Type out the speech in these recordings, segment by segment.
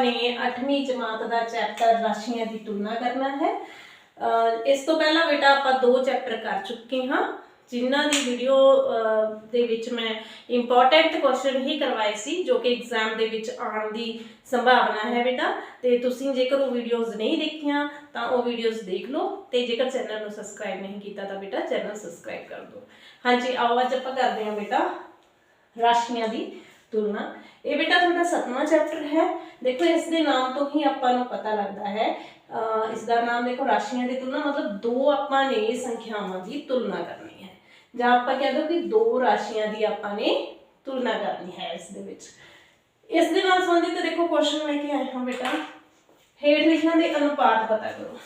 ਆਪਾਂ ਨੇ 8ਵੀਂ ਜਮਾਤ ਦਾ ਚੈਪਟਰ ਰਾਸ਼ੀਆਂ ਦੀ ਤੁਲਨਾ ਕਰਨਾ ਹੈ। ਇਸ ਤੋਂ ਪਹਿਲਾਂ ਬੇਟਾ ਆਪਾਂ ਦੋ ਚੈਪਟਰ ਕਰ ਚੁੱਕੇ ਹਾਂ, ਜਿਨ੍ਹਾਂ ਦੀ ਵੀਡੀਓ ਦੇ ਵਿੱਚ ਮੈਂ ਇੰਪੋਰਟੈਂਟ ਕੁਐਸਚਨ ਹੀ ਕਰਵਾਏ ਸੀ, ਜੋ ਕਿ ਐਗਜ਼ਾਮ ਦੇ ਵਿੱਚ ਆਉਣ ਦੀ ਸੰਭਾਵਨਾ ਹੈ ਬੇਟਾ। ਤੇ ਤੁਸੀਂ ਜੇਕਰ ਉਹ ਵੀਡੀਓਜ਼ ਨਹੀਂ ਦੇਖੀਆਂ, ਤਾਂ ਉਹ ਵੀਡੀਓਜ਼ ਦੇਖ ਲਓ। ਤੇ ਜੇਕਰ ਚੈਨਲ ਨੂੰ ਸਬਸਕ੍ਰਾਈਬ ਨਹੀਂ ਕੀਤਾ, ਤਾਂ ਬੇਟਾ ਚੈਨਲ ਸਬਸਕ੍ਰਾਈਬ ਕਰ ਦਿਓ। ਹਾਂਜੀ, ਆਓ ਅੱਜ ਆਪਾਂ ਕਰਦੇ ਹਾਂ ਬੇਟਾ ਰਾਸ਼ੀਆਂ ਦੀ ਤੁਲਨਾ। ਇਹ ਬੇਟਾ ਤੁਹਾਡਾ ਸਤਵਾਂ ਚੈਪਟਰ ਹੈ ਦੇਖੋ ਇਸ ਦੇ ਨਾਮ ਤੋਂ ਹੀ ਆਪਾਂ ਨੂੰ ਪਤਾ ਲੱਗਦਾ ਹੈ ਅਹ ਇਸ ਦਾ ਨਾਮ ਦੇਖੋ ਰਾਸ਼ੀਆਂ ਦੀ ਤੁਲਨਾ ਮਤਲਬ ਦੋ ਆਪਾਂ ਨੇ ਸੰਖਿਆਵਾਂ ਦੀ ਤੁਲਨਾ ਕਰਨੀ ਹੈ ਜਾਂ ਆਪਾਂ ਕਹਿ ਦੋ ਕਿ ਦੋ ਰਾਸ਼ੀਆਂ ਦੀ ਆਪਾਂ ਨੇ ਤੁਲਨਾ ਕਰਨੀ ਹੈ ਇਸ ਦੇ ਵਿੱਚ ਇਸ ਦੇ ਨਾਲ ਸੰਬੰਧਿਤ ਦੇਖੋ ਕੁਐਸਚਨ ਲੈ ਕੇ ਆਏ ਹਾਂ ਬੇਟਾ ਹੇਠ ਲਿਖਿਆਂ ਦੇ ਅਨੁਪਾਤ ਪਤਾ ਕਰੋ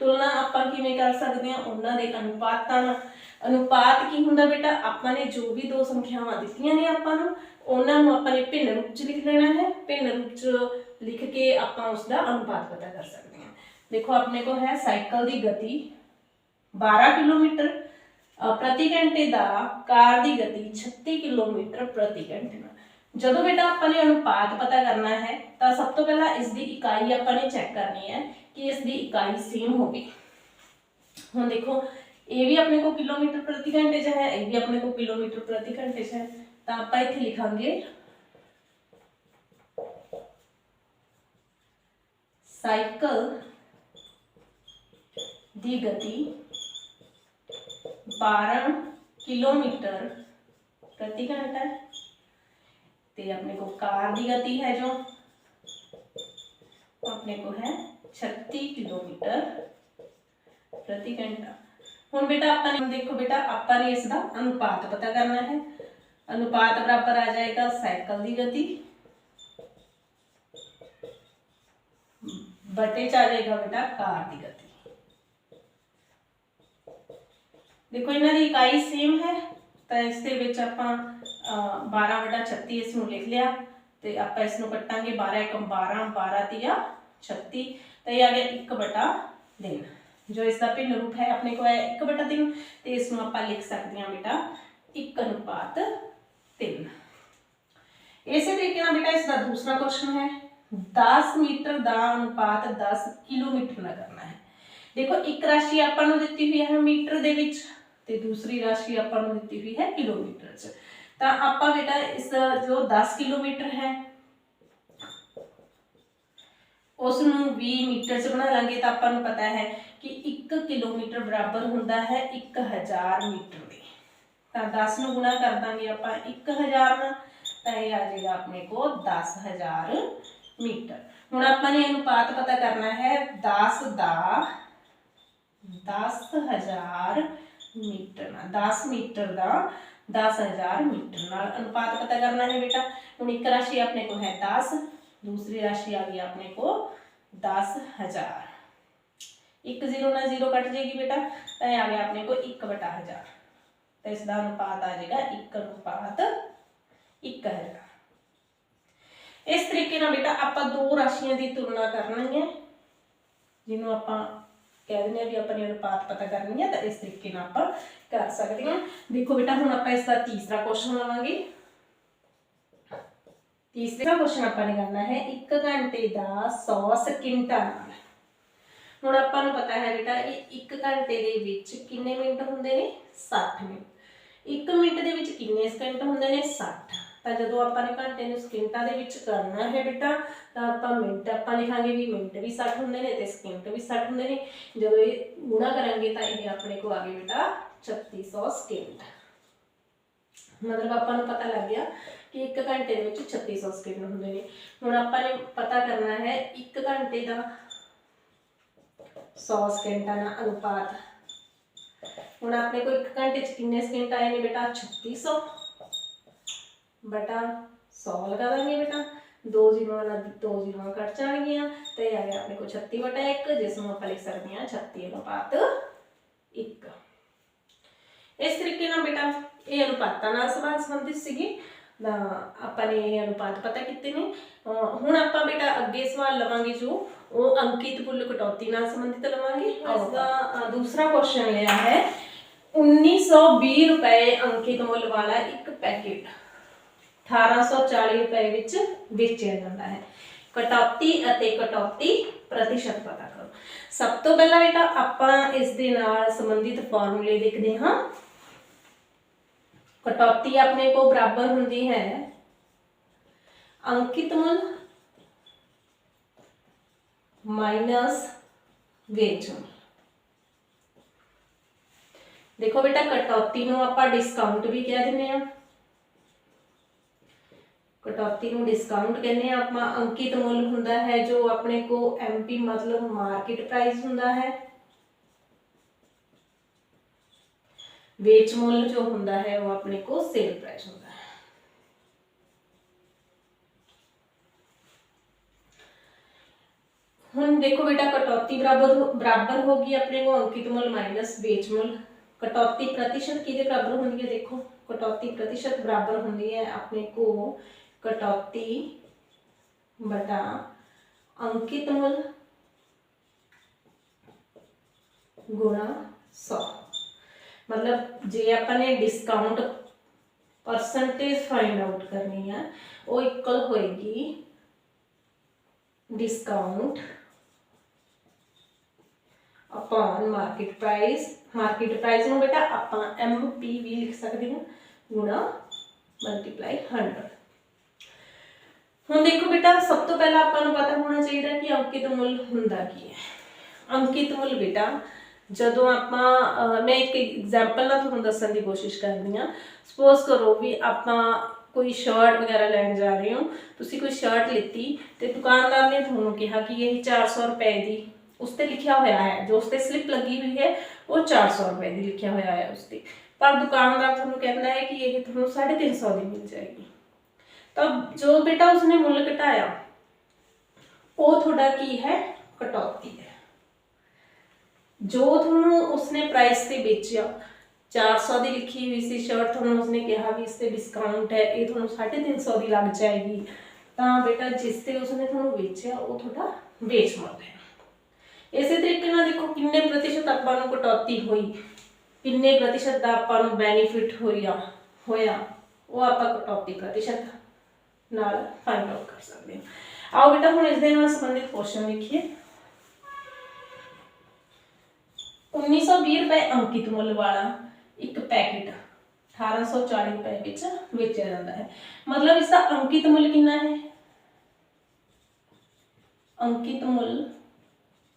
ਤੁਲਨਾ ਆਪਾਂ ਕਿਵੇਂ ਕਰ ਸਕਦੇ ਹਾਂ ਉਹਨਾਂ ਦੇ ਅਨੁਪਾਤਾਂ ਨਾਲ ਅਨੁਪਾਤ ਕੀ ਹੁੰਦਾ ਬੇਟਾ ਆਪਾਂ ਨੇ ਜੋ ਵੀ ਦੋ ਸੰਖਿਆਵਾਂ ਦਿੱਤੀਆਂ ਨੇ ਆਪਾਂ ਨੂੰ ਉਹਨਾਂ ਨੂੰ ਆਪਾਂ ਨੇ ਭਿੰਨ ਰੂਪ ਚ ਲਿਖ ਲੈਣਾ ਹੈ ਭਿੰਨ ਰੂਪ ਚ ਲਿਖ ਕੇ ਆਪਾਂ ਉਸ ਦਾ ਅਨੁਪਾਤ ਪਤਾ ਕਰ ਸਕਦੇ ਹਾਂ ਦੇਖੋ ਆਪਣੇ ਕੋਲ ਹੈ ਸਾਈਕਲ ਦੀ ਗਤੀ 12 ਕਿਲੋਮੀਟਰ ਅ, ਪ੍ਰਤੀ ਘੰਟੇ ਦਾ ਕਾਰ ਦੀ ਗਤੀ 36 ਕਿਲੋਮੀਟਰ ਪ੍ਰਤੀ ਘੰਟੇ ਨਾਲ ਜਦੋਂ ਬੇਟਾ ਆਪਾਂ ਨੇ ਅਨੁਪਾਤ ਪਤਾ ਕਰਨਾ ਹੈ ਤਾਂ ਸਭ ਤੋਂ ਪਹਿਲਾਂ ਇਸ ਦੀ ਇਕਾਈ ਆਪਾਂ ਨੇ ਚੈੱਕ ਕਰਨੀ ਹੈ ਕਿ ਇਸ ਦੀ ਇਕਾਈ ਸੇਮ ਹੋਵੇ ਹੁਣ ਦੇਖੋ ਇਹ ਵੀ ਆਪਣੇ ਕੋਲ ਕਿਲੋਮੀਟਰ ਪ੍ਰਤੀ ਘੰਟੇ 'ਚ ਹੈ ਇਹ ਵੀ ਆਪਣੇ ਕੋਲ ਕਿਲੋਮੀਟਰ ਪ੍ਰਤੀ ਘੰਟੇ 'ਚ ਹੈ आप पैथ लिखेंगे। साइकिल दी गति 12 किलोमीटर। प्रति घंटा तो अपने को कार दी गति है जो। अपने को है 36 किलोमीटर प्रति घंटा। हूँ बेटा आप देखो बेटा अपर रेस का अनुपात पता करना है। अनुपात बराबर आ जाएगा साइकिल की गति। बटे च आ जाएगा बेटा कार की गति। देखो इन्हों की इकाई सेम है तो इस आप बारह बटा छत्ती इस लिख लिया तो आप इस कट्टा बारह एक बारह बारह तीया छत्ती तो यह आ गया एक बटा दिन जो इसका भिन्न रूप है, अपने को है एक बटा दिन तो इस आप लिख सकते हैं बेटा, एक अनुपात 3 ਇਸੇ ਤਰੀਕੇ ਨਾਲ ਬੇਟਾ ਇਸ ਦਾ ਦੂਸਰਾ ਕੁਐਸਚਨ ਹੈ 10 ਮੀਟਰ ਦਾ ਅਨੁਪਾਤ 10 ਕਿਲੋਮੀਟਰ ਨਾਲ ਕਰਨਾ ਹੈ। ਦੇਖੋ, ਇੱਕ ਰਾਸ਼ੀ ਆਪਾਂ ਨੂੰ ਦਿੱਤੀ ਹੋਈ ਹੈ ਮੀਟਰ ਦੇ ਵਿੱਚ ਤੇ ਦੂਸਰੀ ਰਾਸ਼ੀ ਆਪਾਂ ਨੂੰ ਦਿੱਤੀ ਹੋਈ ਹੈ ਕਿਲੋਮੀਟਰ 'ਚ। ਤਾਂ ਆਪਾਂ ਬੇਟਾ ਇਸ ਜੋ 10 ਕਿਲੋਮੀਟਰ ਹੈ ਉਸ ਨੂੰ 20 ਮੀਟਰ 'ਚ ਬਣਾ ਲਾਂਗੇ ਤਾਂ ਆਪਾਂ ਨੂੰ ਪਤਾ ਹੈ ਕਿ 1 ਕਿਲੋਮੀਟਰ ਬਰਾਬਰ ਹੁੰਦਾ ਹੈ 1000 ਮੀਟਰ ਦੇ। ਤਾਂ 10 ਨੂੰ ਗੁਣਾ ਕਰ ਦਾਂਗੇ ਆਪਾਂ 1000 ਨਾਲ, ਤਾਂ ਇਹ ਆ ਜਾਏਗਾ ਆਪਣੇ ਕੋਲ 10000 ਮੀਟਰ। ਹੁਣ ਆਪਾਂ ਨੇ ਅਨੁਪਾਤ ਪਤਾ ਕਰਨਾ ਹੈ 10 ਦਾ 10000 ਮੀਟਰ ਨਾਲ 10 ਮੀਟਰ ਦਾ 10000 ਮੀਟਰ ਨਾਲ ਅਨੁਪਾਤ ਪਤਾ ਕਰਨਾ ਹੈ ਬੇਟਾ। ਹੁਣ ਇੱਕ ਰਾਸ਼ੀ ਆਪਣੇ ਕੋਲ ਹੈ 10 ਦੂਸਰੀ ਰਾਸ਼ੀ ਆ ਗਈ ਆਪਣੇ ਕੋਲ 10000 ਇੱਕ ਜ਼ੀਰੋ ਨਾਲ ਜ਼ੀਰੋ ਕੱਟ ਜਾਏਗੀ ਬੇਟਾ, ਤਾਂ ਇਹ ਆ ਗਿਆ ਆਪਣੇ ਕੋਲ 1 ਬਟਾ 1000 ਤਾਂ ਇਸ ਦਾ ਅਨੁਪਾਤ ਆ ਜਾਏਗਾ 1 ਅਨੁਪਾਤ 1000 ਇਸ ਤਰੀਕੇ ਨਾਲ ਬੇਟਾ ਆਪਾਂ ਦੋ ਰਾਸ਼ੀਆਂ ਦੀ ਤੁਲਨਾ ਕਰਨੀ ਹੈ। ਜਿਹਨੂੰ ਆਪਾਂ ਕਹਿ ਦਿੰਦੇ ਆ ਵੀ ਆਪਾਂ ਨੇ ਅਨੁਪਾਤ ਪਤਾ ਕਰਨੀ ਹੈ, ਤਾਂ ਇਸ ਤਰੀਕੇ ਨਾਲ ਆਪਾਂ ਕਰ ਸਕਦੇ ਹਾਂ। ਦੇਖੋ ਬੇਟਾ, ਹੁਣ ਆਪਾਂ ਇਸ ਦਾ ਤੀਸਰਾ ਕੁਐਸਚਨ ਲਵਾਂਗੇ। ਤੀਸਰਾ ਕੁਐਸਚਨ ਆਪਾਂ ਨੇ ਕਰਨਾ ਹੈ 1 ਘੰਟੇ ਦਾ 100 ਸਕਿੰਟਾਂ ਨਾਲ। ਹੁਣ ਆਪਾਂ ਨੂੰ ਪਤਾ ਹੈ ਬੇਟਾ, ਇਹ 1 ਘੰਟੇ ਦੇ ਵਿੱਚ ਕਿੰਨੇ ਮਿੰਟ ਹੁੰਦੇ ਨੇ? 60 ਮਿੰਟ। 1 ਮਿੰਟ ਦੇ ਵਿੱਚ ਕਿੰਨੇ ਸਕਿੰਟ ਹੁੰਦੇ ਨੇ? 60 ਤਾਂ ਜਦੋਂ ਆਪਾਂ ਨੇ ਘੰਟੇ ਨੂੰ ਸਕਿੰਟਾਂ ਦੇ ਵਿੱਚ ਕਰਨਾ ਹੈ ਬੇਟਾ, ਤਾਂ ਆਪਾਂ ਮਿੰਟ, ਆਪਾਂ ਲਿਖਾਂਗੇ ਵੀ ਮਿੰਟ ਵੀ 60 ਹੁੰਦੇ ਨੇ ਤੇ ਸਕਿੰਟ ਵੀ 60 ਹੁੰਦੇ ਨੇ। ਜਦੋਂ ਇਹ ਗੁਣਾ ਕਰਾਂਗੇ ਤਾਂ ਇਹ ਆਪਣੇ ਕੋਲ ਆ ਗਏ ਬੇਟਾ 3600 ਸਕਿੰਟ। ਮਤਲਬ ਆਪਾਂ ਨੂੰ ਪਤਾ ਲੱਗ ਗਿਆ ਕਿ 1 ਘੰਟੇ ਦੇ ਵਿੱਚ 3600 ਸਕਿੰਟ ਹੁੰਦੇ ਨੇ। ਹੁਣ ਆਪਾਂ ਨੇ ਪਤਾ ਕਰਨਾ ਹੈ 1 ਘੰਟੇ ਦਾ 100 ਸਕਿੰਟਾਂ ਦਾ ਅਨੁਪਾਤ। हूँ अपने को एक घंटे किन्ने सकिंट आए ने बेटा छत्ती सौ। बटा सौ लगा देंगे बेटा। दो ज़ीरो दो ज़ीरो कट जाएँगे। तो यह आ गया अपने को छत्ती बटा एक जिसमें आप लिख सकते हैं छत्ती अनुपात एक। इस तरीके ना बेटा ये अनुपातों संबंधित सी अपने अनुपात पता किए ने? हूँ आप बेटा अगे सवाल लवेंगे जो वो अंकित पुल कटौती संबंधित लवेंगे। इसका हाँ। दूसरा क्वेश्चन लिया है। 1920 ਰੁਪਏ ਅੰਕਿਤ ਮੁੱਲ ਵਾਲਾ ਇੱਕ ਪੈਕੇਟ 1840 ਰੁਪਏ ਵਿੱਚ ਵੇਚਿਆ ਜਾਂਦਾ ਹੈ। ਕਟੌਤੀ ਅਤੇ ਕਟੌਤੀ ਪ੍ਰਤੀਸ਼ਤ ਪਤਾ ਕਰੋ। ਸਭ ਤੋਂ ਪਹਿਲਾਂ ਬੇਟਾ, ਆਪਾਂ ਇਸ ਦੇ ਨਾਲ ਸੰਬੰਧਿਤ ਫਾਰਮੂਲੇ ਲਿਖਦੇ ਹਾਂ। ਕਟੌਤੀ ਆਪਣੇ ਕੋ ਬਰਾਬਰ ਹੁੰਦੀ ਹੈ। ਅੰਕਿਤ ਮੁੱਲ ਮਾਈਨਸ ਵੇਚ ਮੁੱਲ ਦੇਖੋ ਬੇਟਾ ਕਟੌਤੀ ਨੂੰ ਆਪਾਂ ਡਿਸਕਾਊਂਟ ਵੀ ਕਹਿ ਦਿੰਦੇ ਆ ਕਟੌਤੀ ਨੂੰ ਡਿਸਕਾਊਂਟ ਕਹਿੰਦੇ ਆ ਆਪਾਂ ਅੰਕਿਤ ਮੁੱਲ ਹੁੰਦਾ ਹੈ ਜੋ ਆਪਣੇ ਕੋ ਐਮਪੀ ਮਤਲਬ ਮਾਰਕੀਟ ਪ੍ਰਾਈਸ ਹੁੰਦਾ ਹੈ ਵੇਚ ਮੁੱਲ ਜੋ ਹੁੰਦਾ ਹੈ ਉਹ ਆਪਣੇ ਕੋ ਸੇਲ ਪ੍ਰਾਈਸ ਹੁੰਦਾ ਹੈ ਹੁਣ ਦੇਖੋ ਬੇਟਾ ਕਟੌਤੀ ਬਰਾਬਰ ਹੋ- ਬਰਾਬਰ ਹੋਗੀ ਆਪਣੇ ਕੋ ਅੰਕਿਤ ਮੁੱਲ ਮਾਈਨਸ ਵੇਚ ਮੁੱਲ कटौती प्रतिशत कि बराबर होनी है देखो, कटौती प्रतिशत बराबर होनी है अपने को कटौती बटा अंकित मूल गुणा सौ। मतलब जे अपने डिस्काउंट परसेंटेज फाइंड आउट करनी है, वो इक्वल होएगी discount upon market price price market ਨੂੰ ਬੇਟਾ ਆਪਾਂ MPV ਲਿਖ ਸਕਦੇ ਹਾਂ, ਗੁਣਾ ਮਲਟੀਪਲਾਈ 100 ਹੁਣ ਦੇਖੋ ਬੇਟਾ, ਸਭ ਤੋਂ ਪਹਿਲਾਂ ਆਪਾਂ ਨੂੰ ਪਤਾ ਹੋਣਾ ਚਾਹੀਦਾ ਕਿ ਅੰਕਿਤ ਮੁੱਲ ਹੁੰਦਾ ਕੀ ਹੈ। ਅੰਕਿਤ ਮੁੱਲ ਬੇਟਾ, ਜਦੋਂ ਆਪਾਂ ਮੈਂ ਇੱਕ ਐਗਜ਼ਾਮਪਲ ਨਾਲ ਤੁਹਾਨੂੰ ਦੱਸਣ ਦੀ ਕੋਸ਼ਿਸ਼ ਕਰਦੀ ਹਾਂ। ਸਪੋਜ਼ ਕਰੋ ਵੀ ਆਪਾਂ ਕੋਈ ਸ਼ਰਟ ਵਗੈਰਾ ਲੈਣ ਜਾ ਰਹੇ ਹੋ। ਤੁਸੀਂ ਕੋਈ ਸ਼ਰਟ ਲਿੱਤੀ ਤੇ ਦੁਕਾਨਦਾਰ ਨੇ ਤੁਹਾਨੂੰ ਕਿਹਾ ਕਿ ਇਹ 400 ਰੁਪਏ ਦੀ ਉਸ ਤੇ ਲਿਖਿਆ ਹੋਇਆ ਹੈ ਜੋ ਉਸ ਤੇ ਸਲਿੱਪ ਲੱਗੀ ਹੋਈ ਹੈ ਉਹ 400 ਰੁਪਏ ਦੀ ਲਿਖਿਆ ਹੋਇਆ ਹੈ ਉਸ ਤੇ ਪਰ ਦੁਕਾਨਦਾਰ ਤੁਹਾਨੂੰ ਕਹਿੰਦਾ ਹੈ ਕਿ ਇਹ ਤੁਹਾਨੂੰ 350 ਦੀ ਮਿਲ ਜਾਏਗੀ ਤਾਂ ਜੋ ਬੇਟਾ ਉਸਨੇ ਮੁੱਲ ਘਟਾਇਆ ਉਹ ਤੁਹਾਡਾ ਕੀ ਹੈ ਕਟੌਤੀ ਹੈ ਜੋ ਤੁਹਾਨੂੰ ਉਸਨੇ ਪ੍ਰਾਈਸ ਤੇ ਵੇਚਿਆ 400 ਦੀ ਲਿਖੀ ਹੋਈ ਸੀ ਸ਼ਰਟ ਤੁਹਾਨੂੰ ਉਸਨੇ ਕਿਹਾ ਵੀ ਇਸ ਤੇ ਡਿਸਕਾਊਂਟ ਹੈ ਇਹ ਤੁਹਾਨੂੰ 350 ਦੀ ਲੱਗ ਜਾਏਗੀ ਤਾਂ ਬੇਟਾ ਜਿਸ ਤੇ ਉਸਨੇ ਤੁਹਾਨੂੰ ਵੇਚਿਆ ਉਹ ਤੁਹਾਡਾ ਵੇਚ ਮੁੱਲ ਹੈ ਇਸੇ ਤਰੀਕੇ ਨਾਲ ਦੇਖੋ ਕਿੰਨੇ ਪ੍ਰਤੀਸ਼ਤ ਆਪਾਂ ਨੂੰ ਕਟੌਤੀ ਹੋਈ, ਕਿੰਨੇ ਪ੍ਰਤੀਸ਼ਤ ਦਾ ਆਪਾਂ ਨੂੰ ਬੈਨੀਫਿਟ ਹੋਇਆ ਹੋਇਆ, ਉਹ ਆਪਾਂ ਕਟੌਤੀ ਪ੍ਰਤੀਸ਼ਤ ਨਾਲ ਫਾਈਂਡ ਆਊਟ ਕਰ ਸਕਦੇ ਹਾਂ। ਆਓ ਬੇਟਾ ਹੁਣ ਇਸ ਦੇ ਨਾਲ ਸੰਬੰਧਿਤ ਕੁਐਸਚਨ ਲਿਖੀਏ 1920 ਰੁਪਏ ਅੰਕਿਤ ਮੁੱਲ ਵਾਲਾ ਇੱਕ ਪੈਕੇਟ 1840 ਰੁਪਏ ਵਿੱਚ ਵੇਚਿਆ ਜਾਂਦਾ ਹੈ। ਮਤਲਬ ਇਸ ਦਾ ਅੰਕਿਤ ਮੁੱਲ ਕਿੰਨਾ ਹੈ? ਅੰਕਿਤ ਮੁੱਲ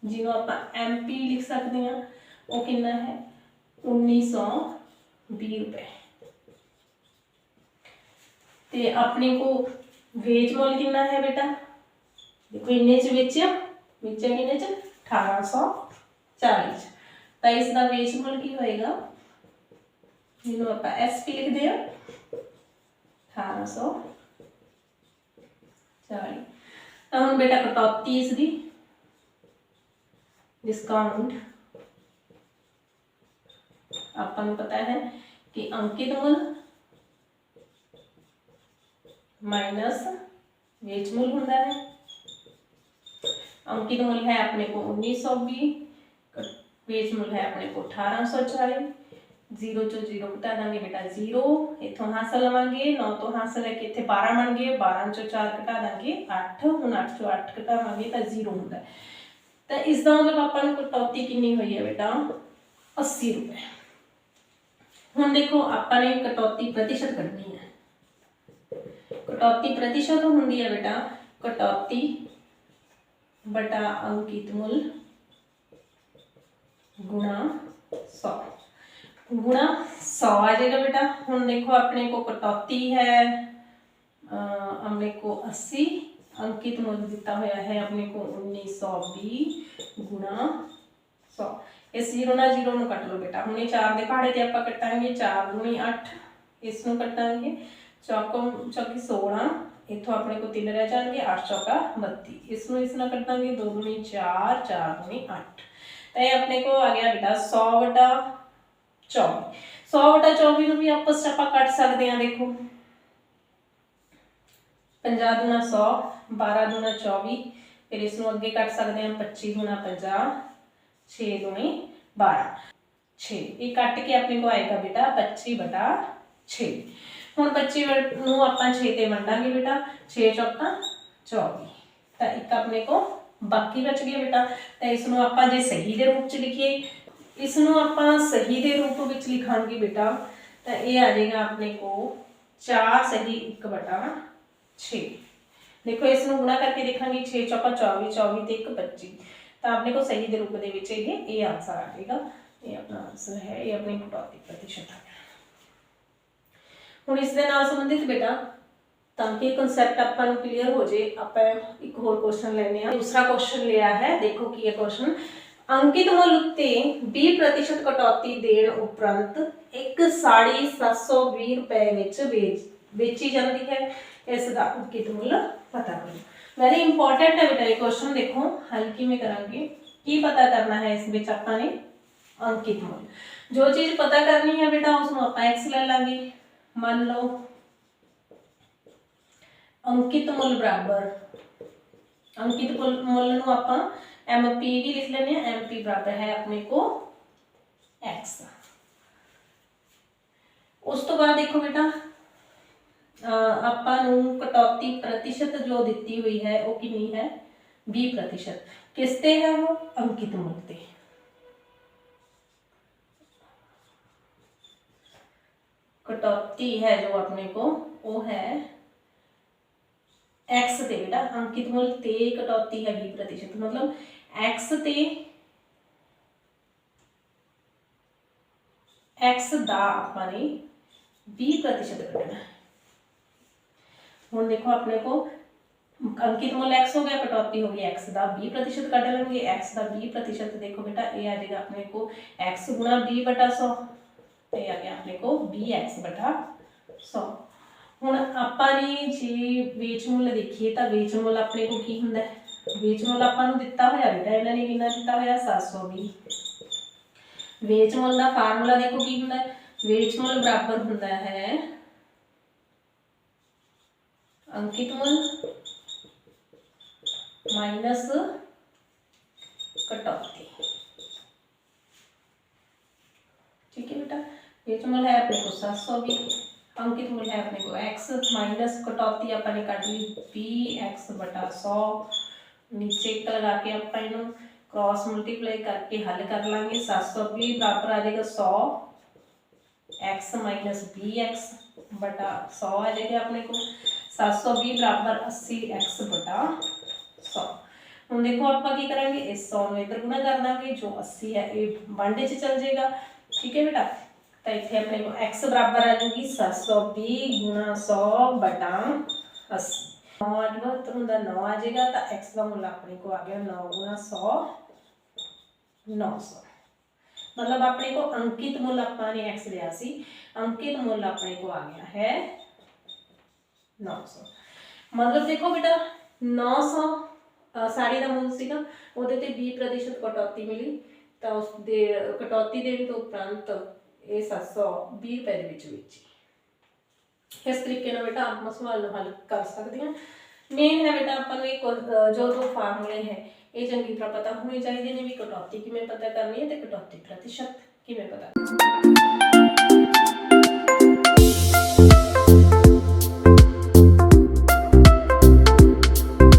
ਜਿਹਨੂੰ ਆਪਾਂ ਐਮਪੀ ਲਿਖ ਸਕਦੇ ਹਾਂ ਉਹ ਕਿੰਨਾ ਹੈ 1920 ਰੁਪਏ ਤੇ ਆਪਣੇ ਕੋ ਵੇਚ ਮੁੱਲ ਕਿੰਨਾ ਹੈ ਬੇਟਾ ਦੇਖੋ ਇੰਨੇ ਚ ਵੇਚਿਆ ਵੇਚਿਆ ਕਿੰਨੇ ਚ 1840 ਚ ਤਾਂ ਇਸ ਦਾ ਵੇਚ ਮੁੱਲ ਕੀ ਹੋਏਗਾ ਜਿਹਨੂੰ ਆਪਾਂ ਐਸਪੀ ਲਿਖਦੇ ਆ 1840 ਤਾਂ ਹੁਣ ਬੇਟਾ ਕਟੌਤੀ ਇਸ ਦੀ ਡਿਸਕਾਊਂਟ ਆਪਾਂ ਨੂੰ ਪਤਾ ਹੈ ਕਿ ਅੰਕਿਤ ਮੁੱਲ ਮਾਈਨਸ ਵੇਚ ਮੁੱਲ ਹੁੰਦਾ ਹੈ ਅੰਕਿਤ ਮੁੱਲ ਹੈ ਆਪਣੇ ਕੋ 1920 ਕ- ਵੇਚ ਮੁੱਲ ਹੈ ਆਪਣੇ ਕੋ 1840 0 ਚੋਂ 0 ਘਟਾ ਦਾਂਗੇ ਬੇਟਾ 0 ਇੱਥੋਂ ਹਾਸਲ ਲਵਾਂਗੇ 9 ਤੋਂ ਹਾਸਲ ਹੈ ਕਿ ਇੱਥੇ 12 ਬਣ ਗਏ 12 ਚੋਂ 4 ਘਟਾ ਦਾਂਗੇ 8 ਹੁਣ 8 ਚੋਂ 8 ਘਟਾਵਾਂਗੇ ਤਾਂ 0 ਹੁੰਦਾ ਹੈ। तो इसका मतलब अपन कटौती कि हुई है बेटा? अस्सी रुपए। हम देखो आपने कटौती प्रतिशत करनी है। कटौती प्रतिशत होंगी है बेटा, कटौती बटा अंकित मूल गुणा सौ। गुणा सौ आ जाएगा बेटा। हम देखो अपने को कटौती है, अः अपने को अस्सी ਆਪਣੇ ਕੋ 80 ਅੰਕਿਤ ਮੁੱਲ ਦਿੱਤਾ ਹੋਇਆ ਹੈ ਆਪਣੇ ਕੋ 1920 ਗੁਣਾ 100 ਇਸ 0 ਨਾਲ 0 ਨੂੰ ਕੱਟ ਲਓ ਬੇਟਾ ਹੁਣ ਇਹ 4 ਦੇ ਪਹਾੜੇ ਤੇ ਆਪਾਂ ਕੱਟਾਂਗੇ 4 ਗੁਣੀ 8 ਇਸ ਨੂੰ ਕੱਟਾਂਗੇ ਚੌਕਮ ਚੌਕੀ 16 ਇੱਥੋਂ ਆਪਣੇ ਕੋ 3 ਰਹਿ ਜਾਣਗੇ 8 ਚੌਕਾ 32 ਇਸ ਨੂੰ ਇਸ ਨਾਲ ਕੱਟਾਂਗੇ 2 ਗੁਣੀ 4 4 ਗੁਣੀ 8 ਤਾਂ ਇਹ ਆਪਣੇ ਕੋ ਆ ਗਿਆ ਬੇਟਾ 100 ਵਟਾ 24 100 ਵਟਾ 24 ਨੂੰ ਵੀ ਆਪਸ ਚ ਆਪਾਂ ਕੱਟ ਸਕਦੇ ਹਾਂ ਦੇਖੋ 50 ਦੁਨਾ 100 12 ਦੁਨਾ 24 ਫਿਰ ਇਸ ਨੂੰ ਅੱਗੇ ਕੱਟ ਸਕਦੇ ਹਾਂ 25 ਦੁਨਾ 50 6 ਦੁਨੀ 12 6 ਇਹ ਕੱਟ ਕੇ ਆਪਣੇ ਕੋ ਆਏਗਾ ਬੇਟਾ 25 ਬਟਾ 6 ਹੁਣ 25 ਵ- ਨੂੰ ਆਪਾਂ 6 ਤੇ ਵੰਡਾਂਗੇ ਬੇਟਾ 6 ਚੌਕਾ 24 ਤਾਂ ਇੱਕ ਆਪਣੇ ਕੋ ਬਾਕੀ ਬਚ ਗਿਆ ਬੇਟਾ ਤਾਂ ਇਸ ਨੂੰ ਆਪਾਂ ਜੇ ਸਹੀ ਦੇ ਰੂਪ ਚ ਲਿਖੀਏ ਇਸ ਨੂੰ ਆਪਾਂ ਸਹੀ ਦੇ ਰੂਪ ਵਿੱਚ ਲਿਖਾਂਗੇ ਬੇਟਾ ਤਾਂ ਇਹ ਆ ਜਾਏਗਾ ਆਪਣੇ ਕੋ 4 ਸਹੀ 1 ਬਟਾ 6 ਦੇਖੋ, ਇਸ ਨੂੰ ਗੁਣਾ ਕਰਕੇ ਦੇਖਾਂਗੇ 6 ਚੌਕਾ 24 24 ਤੇ 1 25 ਤਾਂ ਆਪਣੇ ਕੋ ਸਹੀ ਦੇ ਰੂਪ ਦੇ ਵਿੱਚ ਇਹ ਇਹ ਆਨਸਰ ਆ ਜਾਏਗਾ। ਇਹ ਆਪਣਾ ਆਨਸਰ ਹੈ, ਇਹ ਆਪਣੀ ਕਟੌਤੀ ਪ੍ਰਤੀਸ਼ਤ ਹੁਣ ਇਸ ਦੇ ਨਾਲ ਸੰਬੰਧਿਤ ਬੇਟਾ, ਤਾਂ ਕਿ ਕਨਸੈਪਟ ਆਪਾਂ ਨੂੰ ਕਲੀਅਰ ਹੋ ਜੇ ਆਪਾਂ ਇੱਕ ਹੋਰ ਕੁਐਸਚਨ ਲੈਨੇ ਆ ਦੂਸਰਾ ਕੁਐਸਚਨ ਲਿਆ ਹੈ, ਦੇਖੋ ਕੀ ਹੈ ਕੁਐਸਚਨ ਅੰਕਿਤ ਮੁੱਲ ਉੱਤੇ 20% ਕਟੌਤੀ ਦੇਣ ਉਪਰੰਤ ਇੱਕ ਸਾੜੀ 720 ਰੁਪਏ ਵਿੱਚ ਵੇਚ बेची जाती है इसका अंकित मुल पता करो। वेरी इंपॉर्टेंट है बेटा ये क्वेश्चन देखो, हल्की में करांगे। की पता करना है इस बच्च आपने अंकित मुल। जो चीज़ पता करनी है बेटा, उसमें आप एक्स ले लेंगे। मान लो, अंकित मुल बराबर। अंकित मूल आप एम पी भी लिख लेने एम पी बराबर है अपने को एक्स उस तो बाद देखो बेटा चौथी प्रतिशत जो दिखती हुई है, वो कितनी है? बी प्रतिशत। किसते हैं वो? अंकित मूल कटौती है जो अपने को, वो है एक्स ते बेटा अंकित मूल ते कटौती है बी प्रतिशत। मतलब एक्स ते एक्स दा अपने बी प्रतिशत कटना है। ਹੁਣ ਦੇਖੋ ਆਪਣੇ ਕੋ ਅੰਕਿਤ ਮੁੱਲ x ਹੋ ਗਿਆ, ਕਟੌਤੀ ਹੋ ਗਈ x ਦਾ 20% ਕੱਢ ਲੈਣਗੇ, x ਦਾ 20% ਦੇਖੋ ਬੇਟਾ ਇਹ ਆ ਜਾਏਗਾ ਆਪਣੇ ਕੋ x ਗੁਣਾ 20 ਬਟਾ 100 ਤੇ ਆ ਗਿਆ ਆਪਣੇ ਕੋ 20x ਬਟਾ 100 ਹੁਣ ਆਪਾਂ ਨੇ ਜੇ ਵੇਚ ਮੁੱਲ ਦੇਖੀਏ ਤਾਂ ਵੇਚ ਮੁੱਲ ਆਪਣੇ ਕੋ ਕੀ ਹੁੰਦਾ? ਹੈ ਵੇਚ ਮੁੱਲ ਆਪਾਂ ਨੂੰ ਦਿੱਤਾ ਹੋਇਆ ਬੇਟਾ, ਇਹਨਾਂ ਨੇ ਕਿੰਨਾ ਦਿੱਤਾ ਹੋਇਆ? 720 ਵੇਚ ਮੁੱਲ ਦਾ ਫਾਰਮੂਲਾ ਦੇਖੋ ਕੀ ਹੁੰਦਾ? ਹੈ ਵੇਚ ਮੁੱਲ ਬਰਾਬਰ ਹੁੰਦਾ ਹੈ अंकित मन माइनस कटौती ठीक है बेटा? ये तो मन है अपने को सात सौ भी। अंकित मूल है अपने को एक्स माइनस कटौती अपने काट ली बी एक्स बटा सौ। नीचे एक तरह के अपने क्रॉस मल्टीप्लाई करके हल कर लेंगे। सात सौ भी बराबर आ जाएगा सौ। एक्स माइनस बी एक्स बटा सौ आ जाएगा अपने को। सात सौ बराबर अस्सी एक्स बटा सौ। हम देखो करेंगे? इस सौ इधर गुना कर देंगे, जो अस्सी है, ये चल जाएगा। ठीक है बेटा? तो इतने अपने को एक्स बराबर आ जाएगी सौ सौ बटा अस्सी। नौ अठ बहत्तर तो नौ आ जाएगा तो एक्स का मुल अपने को आ गया नौ गुना सौ, नौ सौ। मतलब अपने को अंकित मुल अपना ने एक्स लिया अंकित मुल अपने को आ गया है ਹੈ 900 ਮਤਲਬ ਦੇਖੋ ਬੇਟਾ 900 ਅ, ਸਾੜੀ ਦਾ ਮੁੱਲ ਸੀਗਾ ਉਹਦੇ ਤੇ 20% ਕਟੌਤੀ ਮਿਲੀ ਤਾਂ ਉਸ ਦੇ ਕਟੌਤੀ ਦੇਣ ਤੋਂ ਉਪਰੰਤ ਇਹ 720 ਰੁਪਏ ਦੇ ਵਿੱਚ ਵੇਚੀ ਇਸ ਤਰੀਕੇ ਨਾਲ ਬੇਟਾ ਆਪਾਂ ਸਵਾਲ ਨੂੰ ਹੱਲ ਕਰ ਸਕਦੇ ਹਾਂ ਮੇਨ ਹੈ ਬੇਟਾ ਆਪਾਂ ਨੂੰ ਇਹ ਕੁ- ਅ, ਜੋ ਦੋ ਫਾਰਮੂਲੇ ਹੈ ਇਹ ਚੰਗੀ ਤਰ੍ਹਾਂ ਪਤਾ ਹੋਣੇ ਚਾਹੀਦੇ ਨੇ ਵੀ ਕਟੌਤੀ ਕਿਵੇਂ ਪਤਾ ਕਰਨੀ ਹੈ ਤੇ ਕਟੌਤੀ ਪ੍ਰਤੀਸ਼ਤ ਕਿਵੇਂ ਪਤਾ